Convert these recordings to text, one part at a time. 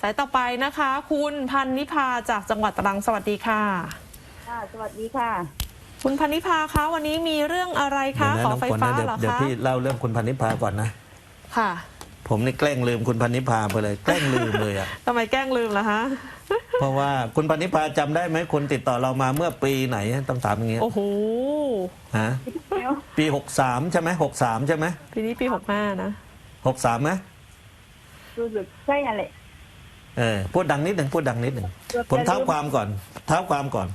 สายต่อไปนะคะ คุณพันนิพาจากจังหวัดตรังสวัสดีค่ะ ค่ะสวัสดีค่ะ คุณพันนิพาคะวันนี้มีเรื่องอะไรคะเดี๋ยวนะขอน้องไฟฝนฟ้านะเดี๋ยวเหรอเดี๋ยวคะพี่เล่าเรื่องคุณพันนิพาก่อนนะ ค่ะ ผมนี่แกล้งลืมคุณพันนิพาไปเลย แกล้งลืมเลยอะทำไมแกล้งลืมล่ะคะเพราะว่าคุณพันนิพาจำได้ไหมคนติดต่อเรามาเมื่อปีไหนต้องถามอย่างเงี้ยโอ้โหฮะเดี๋ยวปีหกสามใช่ไหมหกสามใช่ไหมปีนี้ปีหกห้านะหกสามไหมรู้สึกใช่อะไร เออพูดดังนิดหนึ่งพูดดังนิดหนึ่งผมเท้าความก่อนเท้าความก่อน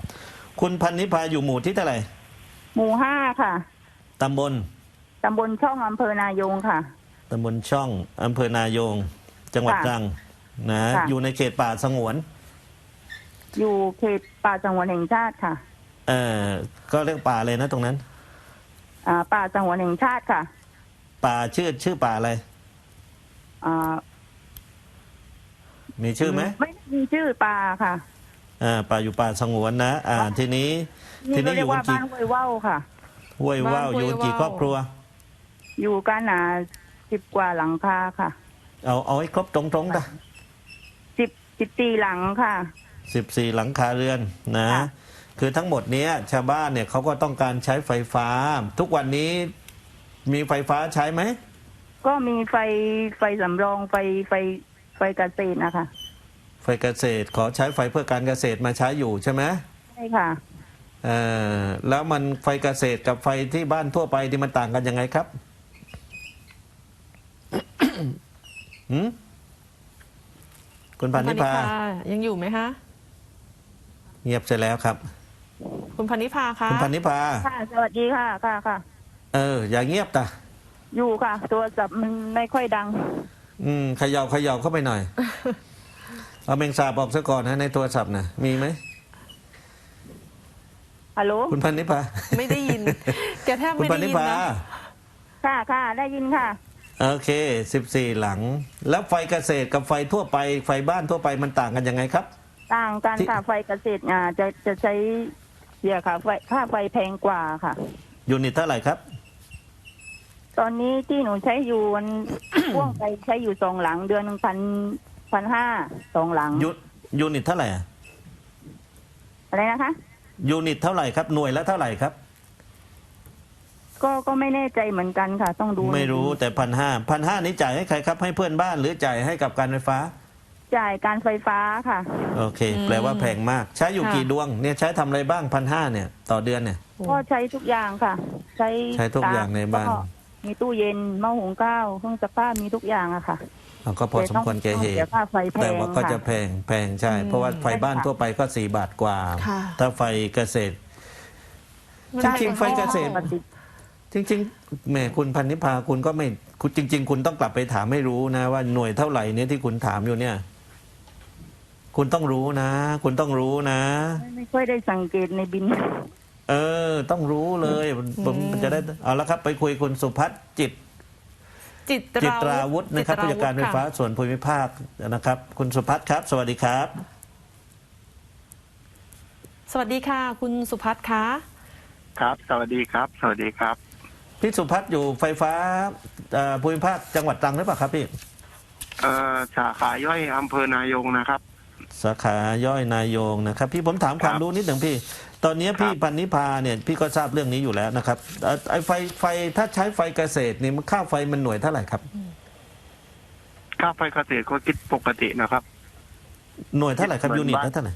คุณพันนิพาอยู่หมู่ที่เท่าไหร่หมู่ห้าค่ะตำบลตำบลช่องอำเภอนายงค่ะตำบลช่องอำเภอนายง จังหวัดค่ะตรังนะค่ะอยู่ในเขตป่าสงวน อยู่เขตป่าจังหวัดแห่งชาติค่ะ เออก็เรียกป่าเลยนะตรงนั้น อ่า ป่าจังหวัดแห่งชาติค่ะ ป่าชื่อชื่อป่าอะไรอ่า มีชื่อไหมไม่มีชื่อป่าค่ะอ่าป่าอยู่ป่าสงวนนะอ่าทีนี้ ทีนี่ก็นี้อเรียยู่กกัว่านกี่บ้านห้วยว่าวค่ะ ห้วยว่าวบ้านห้วยอยู่กันกี่ว่าว ครอบครัว อยู่กันอ่าสิบกว่าหลังคาค่ะเอาเอาให้ครบตรงๆนะสิบสิบตีหลังค่ะ สิบสี่หลังคาเรือนนะ ค่ะ คือทั้งหมดเนี้ยชาวบ้านเนี่ยเขาก็ต้องการใช้ไฟฟ้า ทุกวันนี้มีไฟฟ้าใช้ไหม ก็มีไฟไฟสำรองไฟไฟไฟเกษตรนะคะ ไฟเกษตรขอใช้ไฟเพื่อการเกษตรมาใช้อยู่ใช่ไหมใช่ค่ะเออแล้วมันไฟเกษตรกับไฟที่บ้านทั่วไปที่มันต่างกันยังไงครับ หืมคุณพันนิพายังอยู่ไหมคะเงียบเสร็จแล้วครับ คุณพันนิพาคะคุณพันนิพาค่ะสวัสดีค่ะค่ะค่ะ เออ อย่าเงียบตะอยู่ค่ะ ตัวจับมันไม่ค่อยดัง อืมเขย่าเขย่าเข้าไปหน่อย เอาแมงสาบออกซะก่อนนะในโทรศัพท์นะมีไหมฮัลโหลคุณพันนิพาไม่ได้ยินแกแทบคุณไม่พันได้นิยินพานะค่ะค่ะได้ยินค่ะ โอเคสิบสี่หลัง แล้วไฟเกษตรกับไฟทั่วไปไฟบ้านทั่วไปมันต่างกันยังไงครับ ต่างกันที่ ค่ะไฟเกษตรอ่าจะจะใช้เสียค่ะไฟค่าไฟแพงกว่าค่ะ ยูนิตเท่าไหร่ครับ ตอนนี้ที่หนูใช้อยู่มัน พ่วงไปใช้อยู่สองหลังเดือนหนึ่งพัน พันห้าสองหลังยูยูนิตเท่าไหร่อะอะไรนะคะ ยูนิตเท่าไหร่ครับ หน่วยละเท่าไหร่ครับ ก็ก็ไม่แน่ใจเหมือนกันค่ะ ต้องดูไม่รู้แต่พันห้าพันห้านี้จ่ายให้ใครครับ ให้เพื่อนบ้านหรือจ่ายให้กับการไฟฟ้า จ่ายการไฟฟ้าค่ะ โอเค แปลว่าแพงมาก ใช้อยู่กี่ดวงเนี่ยใช้ทำอะไรบ้างพันห้าเนี่ย ต่อเดือนเนี่ย ก็ใช้ทุกอย่างค่ะ ใช้ใช้ทุกอย่างในบ้านก็มีตู้เย็นหม้อหุงข้าวเครื่องซักผ้ามีทุกอย่างอะค่ะ เราก็พอสมควรแก่เหเสียตุค่าไฟแพแต่งว่าก็จะค่ะแพงแพงใช่ เพราะว่าไฟบ้านทั่วไปก็สี่บาทกว่าค่ะถ้าไฟเกษตร จริงๆไฟเกษตรปติจริงๆแหมคุณพันนิพาคุณก็ไม่คุณจริง ๆ คุณต้องกลับไปถามให้รู้นะ ว่าหน่วยเท่าไหร่เนี่ยที่คุณถามอยู่เนี่ย คุณต้องรู้นะ คุณต้องรู้นะ ไม่ไม่ค่อยได้สังเกตในบิน เออ ต้องรู้เลยผมจะได้เอาละครับ ไปคุยคุณสุพัฒน์จิต จิตจิตราวุฒินะครับจิผู้ตจัดการไฟฟ้าค่ะส่วนภูมิภาคนะครับ คุณสุพัฒน์ครับ สวัสดีครับ สวัสดีค่ะ คุณสุพัฒน์คะครับ สวัสดีครับ สวัสดีครับพี่สุพัฒน์อยู่ไฟฟ้าเอ่อภูมิภาคจังหวัดตรังหรือเปล่าครับพี่เอ่อสาขาย่อยอำเภอนายงนะครับ สาขาย่อยนายงนะครับ พี่ผมถามความครับรู้นิดหนึ่งพี่ ตอนนี้พี่ครับพันนิพาเนี่ยพี่ก็ทราบเรื่องนี้อยู่แล้วนะครับเอ่อไอ้ไฟไฟถ้าใช้ไฟเกษตรนี่มันค่าไฟมันหน่วยเท่าไหร่ครับ ค่าไฟเกษตรก็คิดปกตินะครับ หน่วยเท่าไหร่ครับเหมืยูอนนิตบ้านละเท่าไหร่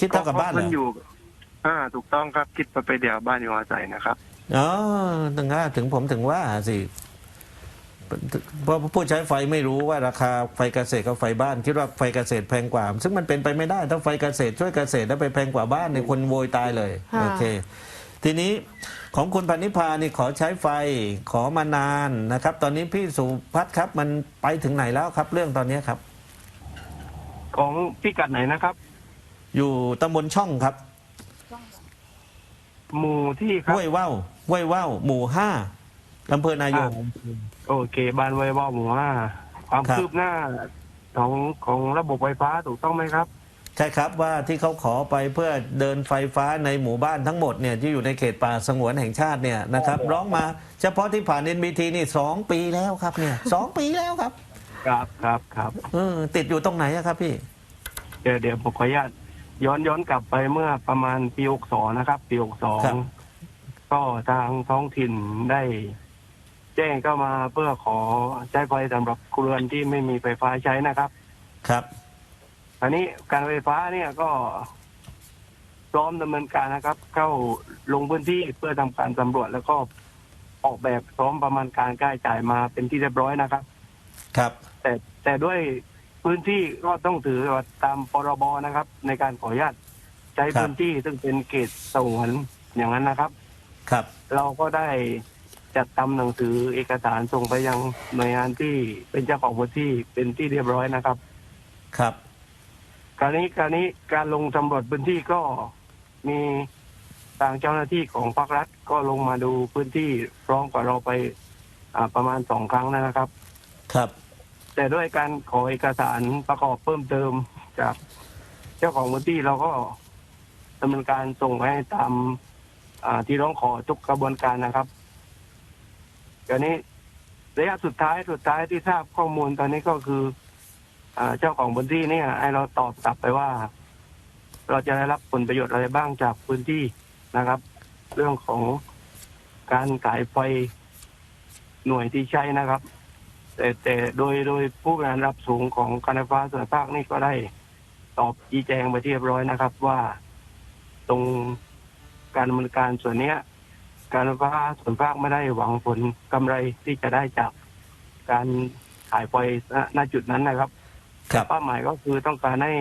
คิดเท่ากับบ้านเหรมันออยู่อ่าถูกต้องครับคิดไปเดียวบ้านอยู่อาศัยนะครับอ๋อถึงว่าถึงผมถึงว่าสิ เพราะผู้ใช้ไฟไม่รู้ว่าราคาไฟเกษตรกับไฟบ้าน คิดว่าไฟเกษตรแพงกว่า ซึ่งมันเป็นไปไม่ได้ถ้าไฟเกษตรช่วยเกษตรแล้วไปแพงกว่าบ้านเนี่ยคนโวยตายเลยค่ะโอเค ทีนี้ของคุณพันนิพานี่ขอใช้ไฟขอมานานนะครับ ตอนนี้พี่สุพัฒน์ครับ มันไปถึงไหนแล้วครับ เรื่องตอนนี้ครับ ของพิกัดไหนนะครับ อยู่ตำบลช่องครับ หมู่ที่ครับห้วยว่าวห้วยว่าวหมู่ห้า อำเภอนายงอ่าโอเคบ้านไว้ว่าหมู่ห้าความครับ คืบหน้าของของระบบไฟฟ้าถูกต้องไหมครับ ใช่ครับว่าที่เขาขอไปเพื่อเดินไฟฟ้าในหมู่บ้านทั้งหมดเนี่ยที่อยู่ในเขตป่าสงวนแห่งชาติเนี่ยนะครับ ร้องมาเฉพาะที่ผ่าน NBT นี่สองปีแล้วครับเนี่ยสองปีแล้วครับครับครับครับเออติดอยู่ตรงไหนอะครับพี่ เดี๋ยวเดี๋ยวผมขออนุญาตย้อนย้อนกลับไปเมื่อประมาณปีหกสองนะครับ ปีหกสองครับก็ทางท้องถิ่นได้ แจ้งเข้ามาเพื่อขอใช้ไฟสำหรับครัวเรือนที่ไม่มีไฟฟ้าใช้นะครับ ครับ อันนี้การไฟฟ้าเนี่ยก็พร้อมดำเนินการนะครับ เข้าลงพื้นที่เพื่อทำการสำรวจแล้วก็ออกแบบพร้อมประมาณการค่าใช้จ่ายมาเป็นที่เรียบร้อยนะครับ ครับ แต่แต่ด้วยพื้นที่ก็ต้องถือว่าตามพรบนะครับ ในการขออนุญาตใช้ครับ พื้นที่ซึ่งเป็นเขตสงวนอย่างนั้นนะครับ ครับ เราก็ได้ จัดทำหนังสือเอกสารส่งไปยังหน่วยงานที่เป็นเจ้าของพื้นที่เป็นที่เรียบร้อยนะครับ ครับการนี้การนี้การลงสำรวจพื้นที่ก็มีทางเจ้าหน้าที่ของภาครัฐก็ลงมาดูพื้นที่พร้อมกับเราไปอ่าประมาณสองครั้งนะครับ ครับ แต่ด้วยการขอเอกสารประกอบเพิ่มเติมจากเจ้าของพื้นที่เราก็ดำเนินการส่งไปให้ตามอ่าที่ร้องขอทุกกระบวนการนะครับ ตอนนี้ระยะสุดท้ายสุดท้ายที่ทราบข้อมูลตอนนี้ก็คืออ่าเจ้าของพื้นที่เนี่ยให้เราตอบกลับไปว่า เราจะได้รับผลประโยชน์อะไรบ้างจากพื้นที่นะครับ เรื่องของการขายไฟหน่วยที่ใช้นะครับ แต่แต่โดยโดยผู้บริหารระดับสูงของการไฟฟ้าส่วนภาคนี่ก็ได้ตอบชี้แจงไปที่เรียบร้อยนะครับว่า ตรงการดำเนินการส่วนเนี้ย การไฟฟ้าส่วนภาคไม่ได้หวังผลกำไรที่จะได้จากการขายไฟณณจุดนั้นนะครับครับ เป้าหมายก็คือต้องการให้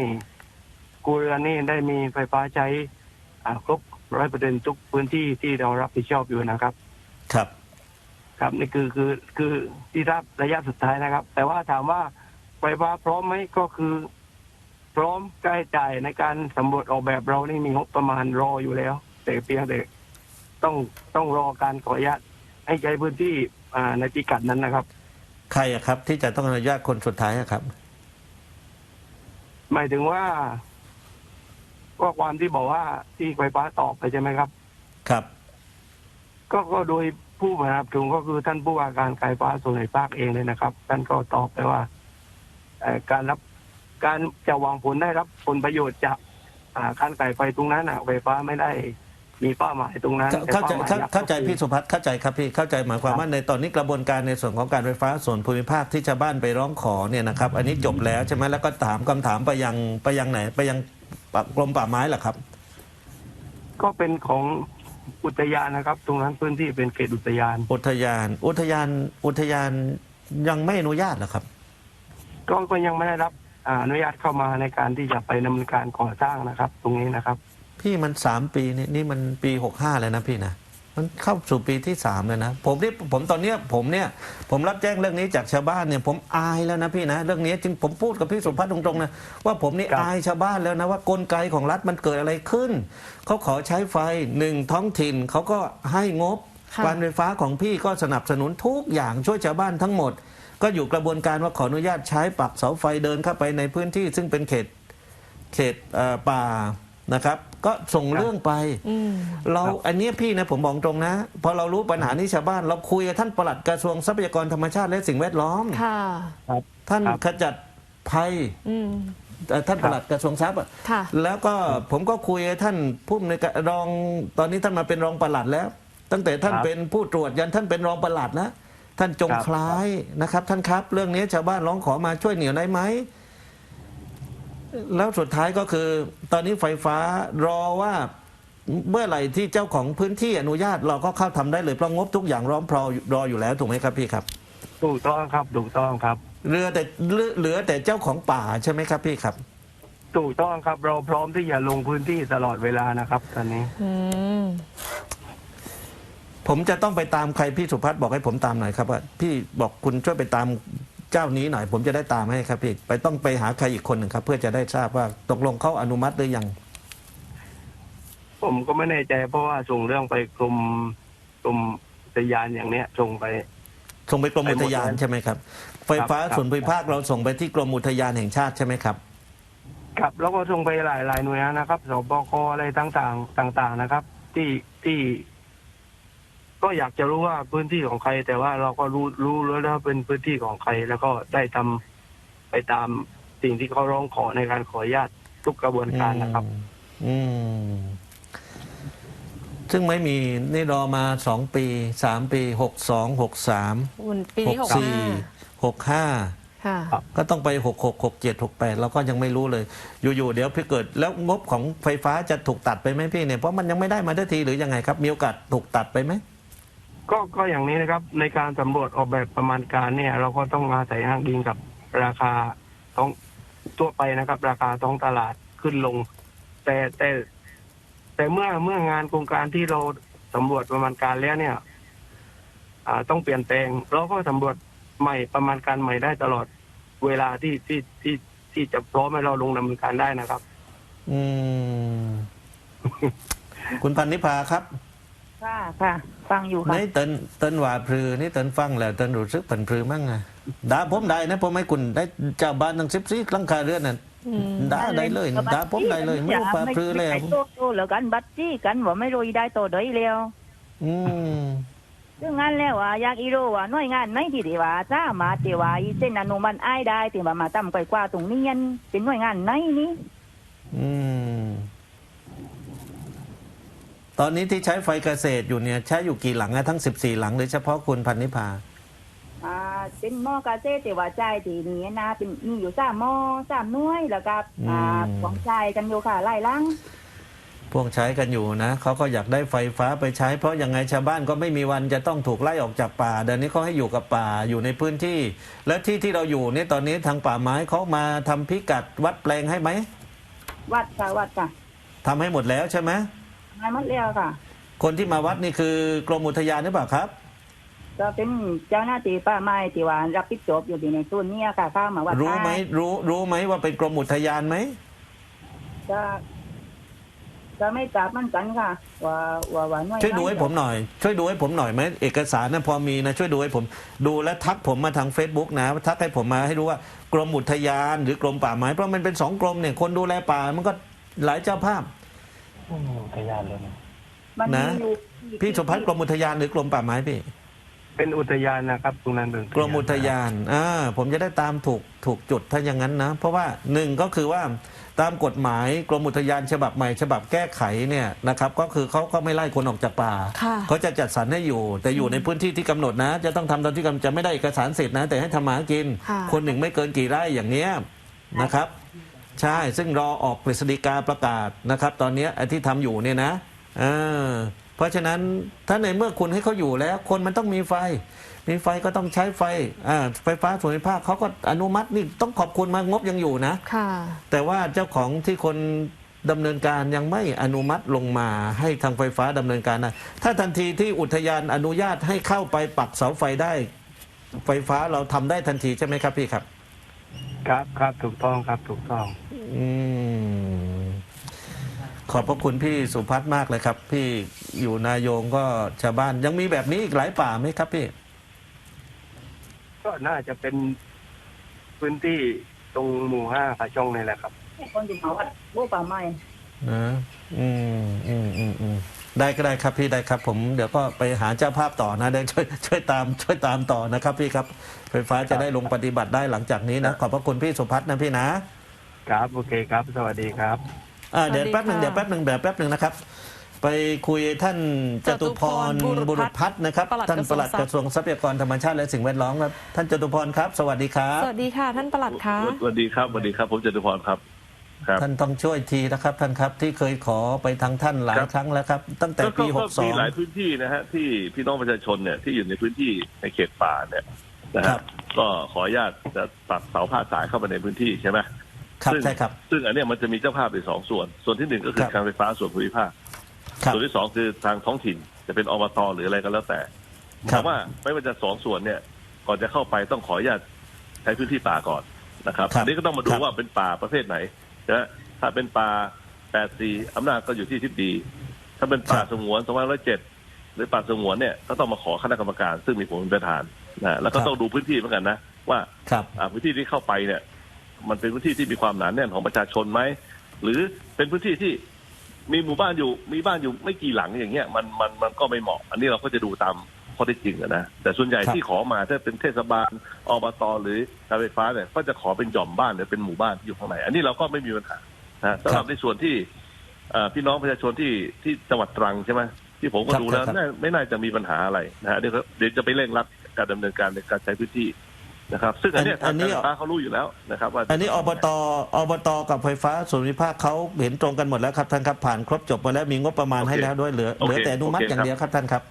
ครัวเรือนนี่ได้มีไฟฟ้าใช้อ่าครบร้อยเปอร์เซ็นทุกพื้นที่ที่เรารับผิดชอบอยู่นะครับ ครับ ครับนี่คือคือคือที่ทราบระยะสุดท้ายนะครับ แต่ว่าถามว่าไฟฟ้าพร้อมไหมก็คือ พร้อมใกล้จ่ายในการสำรวจออกแบบเรานี่มีงบประมาณรออยู่แล้ว แต่เพียงแต่ ต้องต้องรอการขออนุญาตให้ใช้พื้นที่อ่าในพิกัดนั้นนะครับ ใครอะครับ ที่จะต้องอนุญาตคนสุดท้ายอะครับ หมายถึงว่าข้อความที่บอกว่าที่ไฟฟ้าตอบไปใช่ไหมครับ ครับก็ก็โดยผู้บริหารถุงก็คือท่านผู้ว่าการการไฟฟ้าส่วนภูมิภาคเองเลยนะครับ ท่านก็ตอบไปว่าเอ่อการรับการจะหวังผลได้รับผลประโยชน์จากอ่าการไก่ไฟตรงนั้นอะไฟฟ้าไม่ได้ มีเป้าหมายตรงนั้นเข้าใจแต่ป้หมยเข้าหลักเข้าใจก็คือ พี่สุพัฒน์เข้าใจครับพี่เข้าใจหมายความว่าในตอนนี้กระบวนการในส่วนของการไฟฟ้าส่วนภูมิภาคที่ชาวบ้านไปร้องขอเนี่ยนะครับ อันนี้จบแล้วใช่ไหมแล้วก็ถามคำถามไปยังไปยังไหนไปยังกรมป่าไม้เหรอครับ ก็เป็นของอุทยานนะครับ ตรงนั้นพื้นที่เป็นเขตอุทยาน อุทยาน อุทยานอุทยานยังไม่อนุญาตเหรอครับ ก็ก็ยังไม่ได้รับอ่าอนุญาตเข้ามาในการที่จะไปดำเนินการก่อสร้างนะครับ ตรงนี้นะครับ พี่มันสามปีนี่นี่มันปีหกห้าแล้วนะพี่นะมันเข้าสู่ปีที่สามแล้วนะผมนี่ผมตอนเนี้ยผมเนี่ยผมรับแจ้งเรื่องนี้จากชาวบ้านเนี่ยผมอายแล้วนะพี่นะเรื่องนี้จึงผมพูดกับพี่สุพัฒน์ตรงๆนะว่าผมนี่ครับอายชาวบ้านแล้วนะว่ากลไกของรัฐมันเกิดอะไรขึ้นเขาขอใช้ไฟหนึ่งท้องถิ่นเขาก็ให้งบค่ะการไฟฟ้าของพี่ก็สนับสนุนทุกอย่างช่วยชาวบ้านทั้งหมด ก็อยู่กระบวนการว่าขออนุญาตใช้ปักเสาไฟเดินเข้าไปในพื้นที่ ซึ่งเป็นเขตเขตเอ่อป่านะครับ ก็ส่งเรื่องไปอืมเราอันเนี้ยพี่นะผมบอกตรงนะ พอเรารู้ปัญหานี้ชาวบ้าน เราคุยกับท่านปลัดกระทรวงทรัพยากรธรรมชาติและสิ่งแวดล้อมค่ะท่านครับขจัดภัยอืมเอ่อท่านปลัดกระทรวงทรัพย์อะค่ะแล้วก็ผมก็คุยกับท่านผู้ในวยการรองตอนนี้ท่านมาเป็นรองปลัดแล้ว ตั้งแต่ท่านครับเป็นผู้ตรวจยันท่านเป็นรองปลัดนะท่านจงครับคล้ายนะครับ ท่านครับ เรื่องนี้ชาวบ้านร้องขอมาช่วยเหนียวได้ไหม แล้วสุดท้ายก็คือ ตอนนี้ไฟฟ้ารอว่าเมื่อไหร่ที่เจ้าของพื้นที่อนุญาตเราก็เข้าทำได้เลยเพราะงบทุกอย่างร้อมพรอรออยู่แล้วถูกไหมครับพี่ครับถูกต้องครับถูกต้องครับเรือแต่เหลือเหลือแต่เจ้าของป่าใช่ไหมครับพี่ครับ ถูกต้องครับ เราพร้อมที่จะลงพื้นที่ตลอดเวลานะครับตอนนี้อืมผมจะต้องไปตามใครพี่สุพัฒน์บอกให้ผมตามหน่อยครับว่าพี่บอกคุณช่วยไปตาม เจ้านี้หน่อยผมจะได้ตามให้ครับพี่ไปต้องไปหาใครอีกคนหนึ่งครับ เพื่อจะได้ทราบว่าตกลงเขาอนุมัติหรือยัง ผมก็ไม่แน่ใจเพราะว่าส่งเรื่องไปกรมกรมอุทยานอย่างเนี้ยส่งไป ส่งไปกรมไปหมอุดทยานแล้วใช่ไหมครับ ไฟฟ้าครับส่วนภูมิภาคเราส่งไปที่กรมอุทยานแห่งชาติใช่ไหมครับ ครับแล้วก็ส่งไปหลายหลายหน่วยงานนะครับสบคอะไรต่างๆ ต่าง ๆนะครับ ที่ที่ ก็อยากจะรู้ว่าพื้นที่ของใคร แต่ว่าเราก็รู้รู้แล้วว่าเป็นพื้นที่ของใคร แล้วก็ได้ทไปตามสิ่งที่เขาร้องขอในการขออนุญาตทุกกระบวนการนะครับ อืมซึ่งไม่มีนี่รอมาสองปีสามปีหกสองหกสามวันปีหนี้กหกสี่ห้าหกห้าค่ะ ครับ ก็ต้องไปหกหกหกเจ็ดหกแปดเราก็ยังไม่รู้เลย อยู่ๆเดี๋ยวพี่เกิด แล้วงบของไฟฟ้าจะถูกตัดไปไหมพี่เนี่ยเพราะมันยังไม่ได้มาทันทีหรือยังไงครับ มีโอกาสถูกตัดไปไหม ก็ก็อย่างนี้นะครับ ในการสำรวจออกแบบประมาณการเนี่ย เราก็ต้องอาศัยอ้างอิงกับราคาท้องทั่วไปนะครับ ราคาท้องตลาดขึ้นลง แต่แต่ แต่เมื่อเมื่องานโครงการที่เราสำรวจประมาณการแล้วเนี่ย อ่าต้องเปลี่ยนแปลงเราก็สำรวจใหม่ประมาณการใหม่ได้ตลอดเวลาที่ที่ที่ที่จะพร้อมให้เราลงดำเนินการได้นะครับ อืม คุณพันนิพาครับ ค่ะค่ะ ฟังอยู่ค่ะ นี่เตินเตินว่าพลือนี่เตินฟังแล้วเตินรู้สึกผันพลือมั่งไงด่าผมได้นะผมให้คุณได้เจ้าบ้านทั้งสิบสี่หลังคาเรือนน่ะอืมด่าได้เลยด่าผมได้เลยไม่รู้ว่าพลือแล้วไม่โตโตแล้วกันบัตจี้กันว่าไม่รู้อีได้โตเดยแล้วอืมซึ่งงานแล้วว่าอยากอีโรว่าหน่วยงานไหนที่ดีว่าจ้ามาที่ว่าอีเส้นอนุมันอ้ายได้ที่ว่ามาตั้มไกวกว่าตรงนี้ยันเป็นหน่วยงานไหนนี่อืม ตอนนี้ที่ใช้ไฟเกษตรอยู่เนี่ยใช้อยู่กี่หลังอะทั้งสิบสี่หลังหรือเฉพาะคุณพันนิพาอ่าเป็นหม้อกาเซ่ที่ว่าใจายที่นี่นะเป็นมีอยู่สามหม้อสามหน่วยแล้วก็อ่าอืมของใจายกันอยู่ค่ะไล่ลังพวกใช้กันอยู่นะเขาก็อยากได้ไฟฟ้าไปใช้ เพราะยังไงชาวบ้านก็ไม่มีวันจะต้องถูกไล่ออกจากป่าเดี๋ยวนี้เขาให้อยู่กับป่าอยู่ในพื้นที่ แล้วที่ที่เราอยู่เนี่ยตอนนี้ทางป่าไม้เขามาทำพิกัดวัดแปลงให้ไหมวัดค่ะวัดค่ะทำให้หมดแล้วใช่ไหม งานหมดแล้วค่ะ คนที่มาวัดนี่คือกรมอุทยานหรือเปล่าครับ ก็เป็นเจ้าหน้าที่ป่าไม้ที่ว่ารับผิดชอบอยู่ในส่วนเนี้ยค่ะเข้ามาวัดรู้ไหมรู้รู้ไหมว่าเป็นกรมอุทยานไหมก็ก็ไม่ทราบเหมือนกันค่ะ ว่าว่าว่าหน่วยช่วยดูให้ผมหน่อย ช่วยดูให้ผมหน่อยไหมเอกสารนะพอมีนะช่วยดูให้ผม ดูและทักผมมาทาง Facebook นะทักให้ผมมาให้รู้ว่ากรมอุทยานหรือกรมป่าไม้เพราะมันเป็นสองกรมเนี่ยคนดูแลป่ามันก็หลายเจ้าภาพ พยานเลยมันนะ อยู่พี่สุพัฒน์กรมอุทยานหรือกรมป่าไม้พี่เป็นอุทยานนะครับ ตรงนั้นเป็นกรมอุทยานอ่าผมจะได้ตามถูกถูกจุดถ้าอย่างนั้นนะ เพราะว่าหนึ่งก็คือว่าตามกฎหมายกรมอุทยานฉบับใหม่ ฉบับแก้ไขเนี่ยนะครับ ก็คือเขาก็ไม่ไล่คนออกจากป่าค่ะ เขาจะจัดสรรให้อยู่ แต่อยู่ในพื้นที่ที่กำหนดนะ จะต้องทำตามที่กำหนดจะไม่ได้เอกสารสิทธิ์นะ แต่ให้ทำหมากิน ค่ะ คนหนึ่งไม่เกินกี่ไร่อย่างเนี้ยนะครับ ใช่ ซึ่งรอออกกฤษฎีกาประกาศนะครับ ตอนเนี้ยไอ้ที่ทำอยู่เนี่ยนะเออเพราะฉะนั้นถ้าในเมื่อคุณให้เขาอยู่แล้ว คนมันต้องมีไฟ มีไฟก็ต้องใช้ไฟอ่าไฟฟ้าส่วนภูมิภาคเขาก็อนุมัตินี่ต้องขอบคุณมากงบยังอยู่นะ ค่ะ แต่ว่าเจ้าของที่คนดำเนินการยังไม่อนุมัติลงมาให้ทางไฟฟ้าดำเนินการนะถ้าทันทีที่อุทยานอนุญาตให้เข้าไปปักเสาไฟได้ ไฟฟ้าเราทำได้ทันทีใช่ไหมครับพี่ครับ ครับครับถูกต้องครับถูกต้อง อืมขอบพระคุณพี่สุพัฒน์มากเลยครับ พี่อยู่นายงก็ชาวบ้านยังมีแบบนี้อีกหลายป่าไหมครับพี่ ก็น่าจะเป็นพื้นที่ตรงหมู่ห้าขาช่องนี่แหละครับ คนที่มาวัดโบ้ป่าไม้นะอืมอืมอืมอืม ได้ก็ได้ครับพี่ได้ครับ ผมเดี๋ยวก็ไปหาเจ้าภาพต่อนะเดี๋ยวช่วยช่วยตามช่วยตามต่อนะครับพี่ครับ ไฟฟ้าจะได้ลงปฏิบัติได้หลังจากนี้นะ ขอบพระคุณพี่สุพัฒน์นะพี่นะครับโอเคครับ สวัสดีครับอ่าเดี๋ยวสวัสดีแป๊บหนึ่งค่ะเดี๋ยวแป๊บหนึ่งเดี๋ยวแป๊บหนึ่งนะครับ ไปคุยท่านจตุพรจตุพรบุบุรุรุษษพัพัฒฒน์น์นะครับปลัดท่านกระทรวงปลัดทรัพย์กระทรวงทรัพยากรธรรมชาติและสิ่งแวดล้อมครับท่านจตุพรครับ สวัสดีครับ สวัสดีค่ะ ท่านปลัดคะสวัสดีครับสวัสดีครับ ผมจตุพรครับ ครับ ท่านต้องช่วยทีนะครับท่านครับที่เคยขอไปทางท่านหลายครับ ครั้งแล้วครับ ตั้งแต่ก็ปี ก็ก็มีหลาย62 พื้นที่นะฮะที่พี่น้องประชาชนเนี่ยที่อยู่ในพื้นที่ในเขตป่าเนี่ยนะครัฮะบ ก็ขออนุญาตจะตัดเสาผ้าสายเข้าไปในพื้นที่ใช่ไหมครับซึ่งใช่ครับ ซึ่งอันเนี้ยมันจะมีเจ้าภาพอยู่สองส่วน ส่วนที่หนึ่งก็คือครับการไฟฟ้าส่วนภูมิภาค ครับ ส่วนที่สองคือทางท้องถิ่นจะเป็นอบตหรืออะไรก็แล้วแต่ครัแต่บว่าไม่ว่าจะสองส่วนเนี่ย ก่อนจะเข้าไปต้องขออนุญาตใช้พื้นที่ป่าก่อนนะครับครับอันนี้ก็ต้องมาดูครับว่าเป็นป่าประเภทไหน นะถ้าเป็นป่าแปดสี่อำนาจก็อยู่ที่ทิศดี ถ้าเป็นป่าสงวนสองพันร้อยเจ็ดหรือป่าสงวนเนี่ยก็ต้องมาขอคณะกรรมการ ซึ่งมีผมเป็นประธานนะแล้วก็ต้องดูพื้นที่เหมือนกันนะว่าครับอ่าพื้นที่ที่เข้าไปเนี่ย มันเป็นพื้นที่ที่มีความหนาแน่นของประชาชนไหมหรือเป็นพื้นที่ที่มีหมู่บ้านอยู่มีบ้านอยู่ไม่กี่หลังอย่างเงี้ยมันมันมันก็ไม่เหมาะ อันนี้เราก็จะดูตาม ข้อข้อเท็จจริงอะนะแต่ส่วนใหญ่ครับที่ขอมาถ้าเป็นเทศบาลอบตหรือการไฟฟ้าเนี่ยก็จะขอเป็นหย่อมบ้านหรือเป็นหมู่บ้านที่อยู่ข้างในอันนี้เราก็ไม่มีปัญหานะสำหรับในส่วนที่เอ่อพี่น้องประชาชนที่ที่จังหวัดตรังใช่ไหมที่ผมก็ครับดูแล้วครับน่าไม่น่าจะมีปัญหาอะไรนะฮะเดี๋ยวเดี๋ยวจะไปเร่งรัดการดำเนินการในการใช้พื้นที่นะครับซึ่งอันเนี้ยอัทางนนี้การไฟฟ้าเขารู้อยู่แล้วนะครับว่าอันนี้อบตอบตกับไฟฟ้าส่วนภูมิภาคเขาเห็นตรงกันหมดแล้วครับท่านครับผ่านครบจบมาแล้วมีงบประมาณให้แล้วด้วยเหลือเหลือแต่อนุมัติอย่างเดียวครับท่านครับ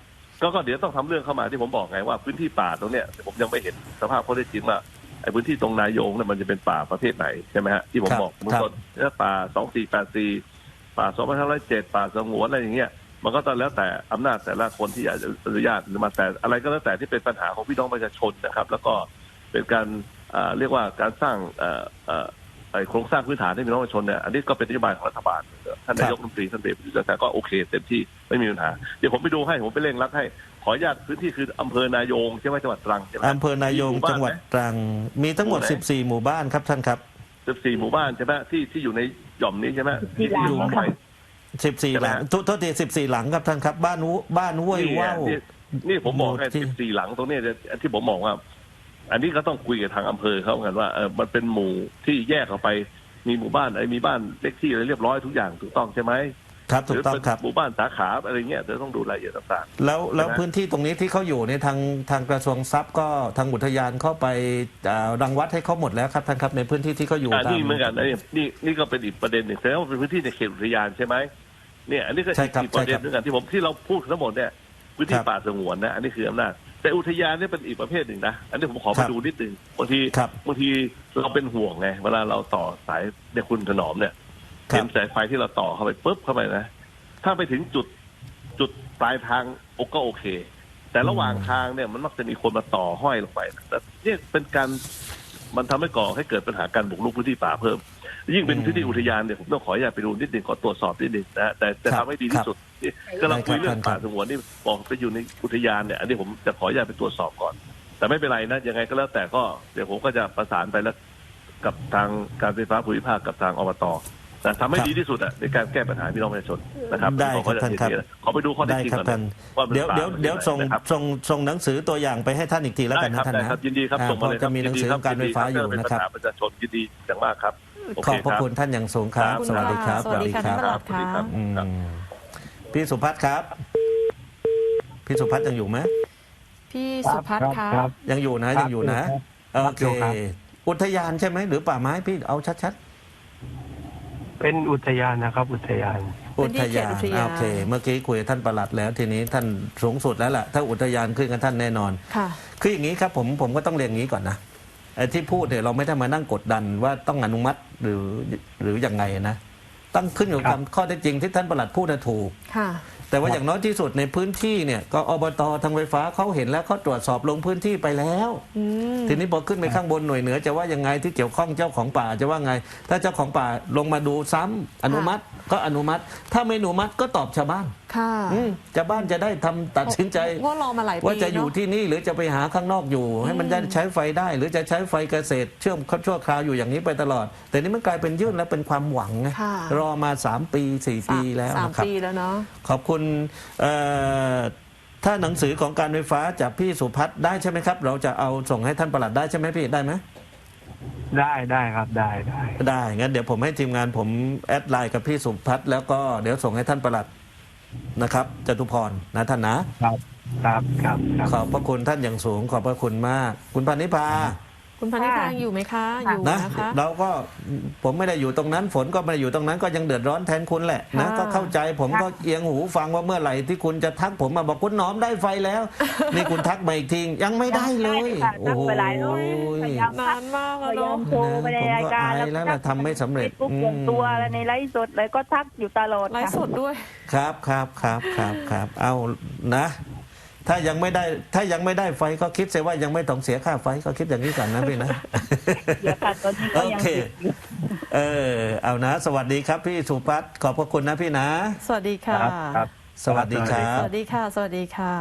ก็ก็เดี๋ยวต้องทำเรื่องเข้ามาที่ผมบอกไงว่าพื้นที่ป่าตรงเนี้ยผมยังไม่เห็นสภาพข้อเท็จจริงว่าไอ้พื้นที่ตรงนายงเนี่ยมันจะเป็นป่าประเภทไหนใช่ไหมฮะที่ผมครับบอกเมื่อครับต้นถ้าป่าสองสี่แปดสี่ป่าสองพันห้าร้อยเจ็ดป่าสงวนอะไรอย่างเงี้ยมันก็ต้องแล้วแต่อำนาจแต่ละคนที่อยากจะอนุญาตหรือมาแต่อะไรก็แล้วแต่ที่เป็นปัญหาของพี่น้องประชาชนนะครับ แล้วก็เป็นการเอ่อเรียกว่าการสร้างเอ่อเอ่อไอ้ โครงสร้างพื้นฐานให้พี่น้องประชาชนเนี่ยอันนี้ก็เป็นนโยบายของรัฐบาลท่านนายกรัฐมนตรีท่านเบรยุทธ์แต่ก็โอเคเต็มที่ไม่มีปัญหาเดี๋ยวผมไปดูให้ผมไปเร่งรัดให้ขออนุญาตพื้นที่คืออำเภอนายงใช่ไหมจังหวัดตรังใช่ไหมอำเภอนายงมีมู่บ้จังหวัดตรัง มีทั้งหมดหมู่ไหน14 หมู่บ้านครับท่านครับสิบสี่หมู่บ้านใช่ไหมที่ที่อยู่ในหย่อมนี้ใช่ไหมที่หลังที่ของใคร14หลังทุโทษที14หลังครับท่านครับ บ้านวุบ้านห้วยนี่ไงว่าวนี่นี่ผมบอกไงหมู่ที่สิบสี่หลังตรงเนี้ยที่ผมบอกว่า อันนี้ก็ต้องคุยกับทางอำเภอเขาเหมือนกันว่าเออมันเป็นหมู่ที่แยกออกไปมีหมู่บ้านไอ้มีบ้านเลขที่อะไรเรียบร้อยทุกอย่างถูกต้องใช่ไหมครับหถูรืกต้องเป็นครับหมู่บ้านสาขาอะไรเงี้ยเดี๋ยวต้องดูรายละเอียดต่างแล้วแล้วใช่ไหมพื้นที่ตรงนี้ที่เขาอยู่ในยทางทางกระทรวงทรัพย์ก็ทางอุทยานเข้าไปอ่ารังวัดให้เขาหมดแล้วครับท่านครับในพื้นที่ที่เขาอยู่ๆอ่าตามนี่เหมือนกันนะนี่นี่นี่ก็เป็นอีกประเด็นหนึ่งแสดงว่าเป็นพื้นที่ในเขตอุทยานใช่ไหมเนี่ยอันนี้ก็ใช่ครับอีกประเด็นใช่ครับหนึงกันที่ผมที่เราพูดทั้งหมดเนี่ยพื้นที่ครับป่าสงวนนะอันนี้คืออำนาจ แต่อุทยานเนี่ยเป็นอีกประเภทหนึ่งนะ อันนี้ผมขอครัมาบดูนิดหนึ่งบางทีครับ บางทีเราเป็นห่วงไง เวลาเราต่อสายเนี่ยคุณถนอมเนี่ยครับเห็นสายไฟที่เราต่อเข้าไปปุ๊บเข้าไปนะ ถ้าไปถึงจุดจุดปลายทางโอก็โอเค แต่ระหว่างทางเนี่ยมันมักจะมีคนมาต่อห้อยลงไปแต่เนี่ยเป็นการมันทำให้ก่อให้เกิดปัญหาการบุกรุกพื้นที่ป่าเพิ่ม ยิ่งเป็นอืมพื้นที่อุทยานเนี่ยผมต้องขออนุญาตไปดูนิดหนึ่งขอตรวจสอบนิดหนึ่งนะฮะแต่จะครับทำให้ดีที่สุดนี่ก็เราคุยได้ครับเรื่องท่านครัป่าบสงวนนี่บอกไปอยู่ในอุทยานเนี่ยอันนี้ผมจะขออนุญาตไปตรวจสอบก่อน แต่ไม่เป็นไรนะยังไงก็แล้วแต่ก็เดี๋ยวผมก็จะประสานไปแล้วกับทางการไฟฟ้าภูมิภาคกับทางอบต แต่ทำให้ครับดีที่สุดอะในการแก้ปัญหาพี่น้องประชาชนนะครับได้ผมครัก็บจะท่านครับขอไปดูข้อเท็จได้จริงครับก่อนท่านนะว่ามันเดี๋ยวเดี๋ยวป่าเดี๋ยวส่งนะครับส่งส่งหนังสือตัวอย่างไปให้ท่านอีกทีแล้วได้กันครันะบท่านได้นะครับยินดีครับอ่าส่งมาเลยพอจะมีหนังสือของการไฟฟ้าอยู่เป็นนะปัญครับหาประชาชนยินดีอย่างมากครับโอขเคอบพระครับคุณท่านอย่างสูงครับครับ สวัสดีครับสวัสดีค่ะท่านประหลัดสวัสดีครัค่ะบอืมพี่สุพัฒน์ครับ พี่สุพัฒน์ยังอยู่ไหมพี่สุพัฒน์คะครับยังอยู่นะครับยังอยู่นะครับโอเคอยู่ครับอุทยานใช่ไหมหรือป่าไม้พี่เอาชัด เป็นอุทยานนะครับ อุทยานๆอุทยานพื้นที่เขตอุทยาน โอเค เมื่อกี้คุยกับท่านประหลัดแล้ว ทีนี้ท่านสูงสุดแล้วล่ะ ถ้าอุทยานขึ้นกับท่านแน่นอน ค่ะ คืออย่างนี้ครับผมผมก็ต้องเรียนอย่างนี้ก่อนนะไอ้ที่พูดเนี่ยเราไม่ได้มานั่งกดดันว่าต้องอนุมัติหรือหรือยังไงนะต้องขึ้นอยู่ครักับบข้อเท็จจริงที่ท่านประหลัดพูดนะถูก ค่ะ แต่ว่าอย่างน้อยที่สุดในพื้นที่เนี่ยก็อบตทางไฟฟ้าเขาเห็นแล้วเขาตรวจสอบลงพื้นที่ไปแล้วอืมทีนี้พอขึ้นไปข้างบนหน่วยเหนือจะว่ายังไงที่เกี่ยวข้องเจ้าของป่าจะว่าไง ถ้าเจ้าของป่าลงมาดูซ้ำอนุมัติก็อนุมัติ ถ้าไม่อนุมัติก็ตอบชาวบ้าน ค่ะอืมชาวบ้านจะได้ทำตัดสินใจ ว่ารอมาหลายปีว่าจะอยู่เนที่นี่หรือจะไปหาข้างนอกอยู่ ให้มันได้ใช้ไฟได้ หรือจะใช้ไฟเกษตร เชื่อมชั่วคราวอยู่อย่างนี้ไปตลอด แต่นี่มันกลายเป็นยื่นแล้วเป็นความหวังไงค่ะ รอมา 3 ปี 4 ปีแล้วสามนะครับ ปีแล้วเนาะ ขอบคุณเอ่อถ้าหนังสือของการไฟฟ้าจากพี่สุพัฒน์ได้ใช่ไหมครับ เราจะเอาส่งให้ท่านประหลัดได้ใช่ไหมพี่ได้ไหม ได้ได้ครับได้ได้ ได้ งั้นเดี๋ยวผมให้ทีมงานผมแอดไลน์กับพี่สุพัฒน์แล้วก็เดี๋ยวส่งให้ท่านประหลัด นะครับจตุพรนะท่านนะครับ ครับ ครับ ครับ ขอบพระคุณท่านอย่างสูงขอบพระคุณมาก คุณพันนิพา คุณพันธิพาอยู่ไหมคะ อยู่นะนะคะ เราก็ผมไม่ได้อยู่ตรงนั้น ฝนก็ไม่ได้อยู่ตรงนั้นก็ยังเดือดร้อนแทนคุณแหละนะค่ะ ก็เข้าใจผมก็เอียงหูฟังว่าเมื่อไหร่ที่คุณจะทักผมมาบอกคุณหนอมได้ไฟแล้ว นี่คุณทักมาอีกทียังไม่ได้เลยค่ะโอ้โหทักไปหลายรอบพยายาม นานมากพแล้วยายาเนาะ มโทรไปในรายการผมก็อายแล้วล่ะทำไม่สำเร็จฟซบุ๊กส่วนตัวอะไรในไลฟ์สดอะไรก็ทักอยู่ตลอดไลฟ์สดด้วย ครับครับครับครับครับเอานะ ถ้ายังไม่ได้ถ้ายังไม่ได้ไฟก็คิดเสียว่ายังไม่ต้องเสียค่าไฟก็คิดอย่างนี้ก่อนนะพี่นะเดี๋ยวค่ะตอนนี้ก็โอยังเค ติดอยู่เออเอานะ สวัสดีครับพี่สุพัฒน์ขอบพระคุณนะพี่นะ สวัสดีค่ะ ครับครับ สวัสดีครัสบ วัสดีค่ะ สวัสดีค่ะ